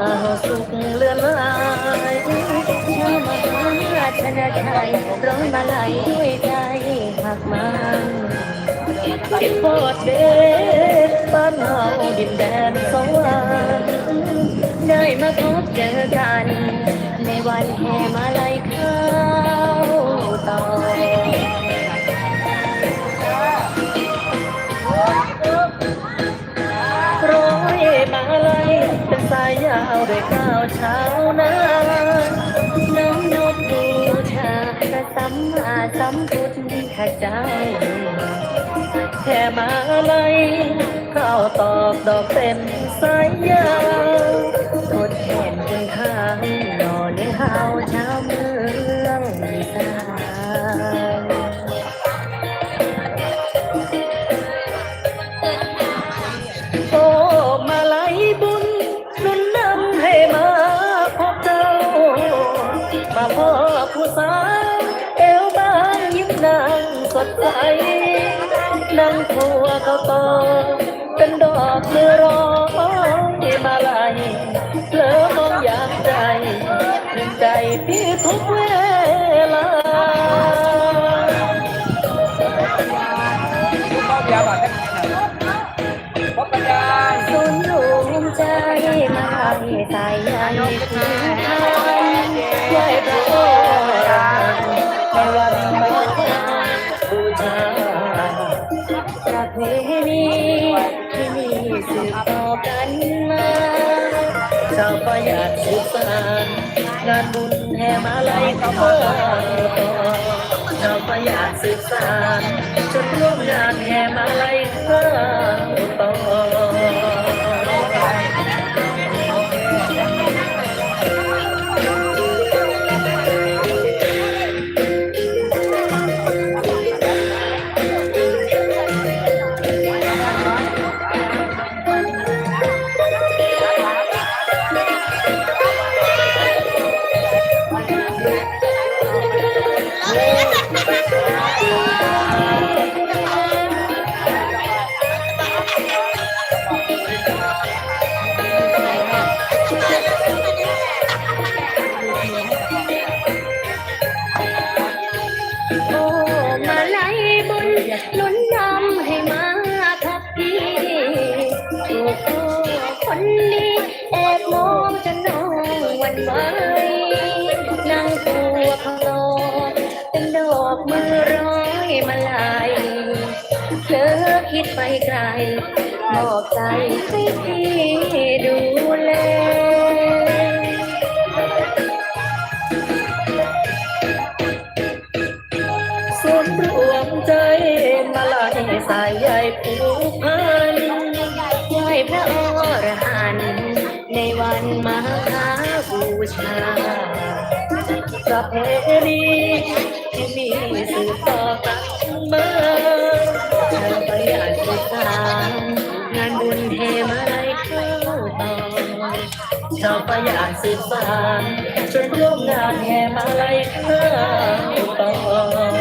ยนมาสุขเลือนลายชาวมหาชนะชัยร้อยมาไหลด้วยใจหักมันคิดพอดเด็ดบ้านเฮาดินแดนสวรรค์ได้มาพบเจอกัน ในวันแห่มาลัย ด้วยก้าวเช้านะน้องนกบูชาพระสัมมาสัมพุทธเจ้า แค่มาลัยข้าวตอกดอกเต็มสายยา ดใสนั่งทัวเขาวตอเป็นดอกเมือร้อยมาลัยเลอมองอยากใจหนึ่งใจพี่ทุกเวลาสุนรวมใจมาให้ใจใหญ่คุณค่าไหว้พระอรหันต์ในวันม สืบต่อกันมาชาวประหยัดสืบสานงานบุญแห่มาลัยขบวนต่อชาวประหยัดสืบสานจนร่วมงานแห่มาลัยข้าวต่อ โอ้มาไล่บุญหนุนนำให้มาทับพี่ถูกพ่อคนนี้แอบมองจนน้องวันไหวนั่งตัวเขาโตเป็นดอกมือร้อยมาลายเธอคิดไปไกลมอบใจให้พี่ดู วนรวมใจมาลัยสายใยผูกพันไหวพระอรหันต์ในวันมหาบูชาประเพณีที่มีสืบต่อกันมาชาวประหยัดสืบสานงานบุญเทมาลัยเข้าต่อชาวประหยัดสืบสานจนร่วมงานแห่มาลัยข้าต่อ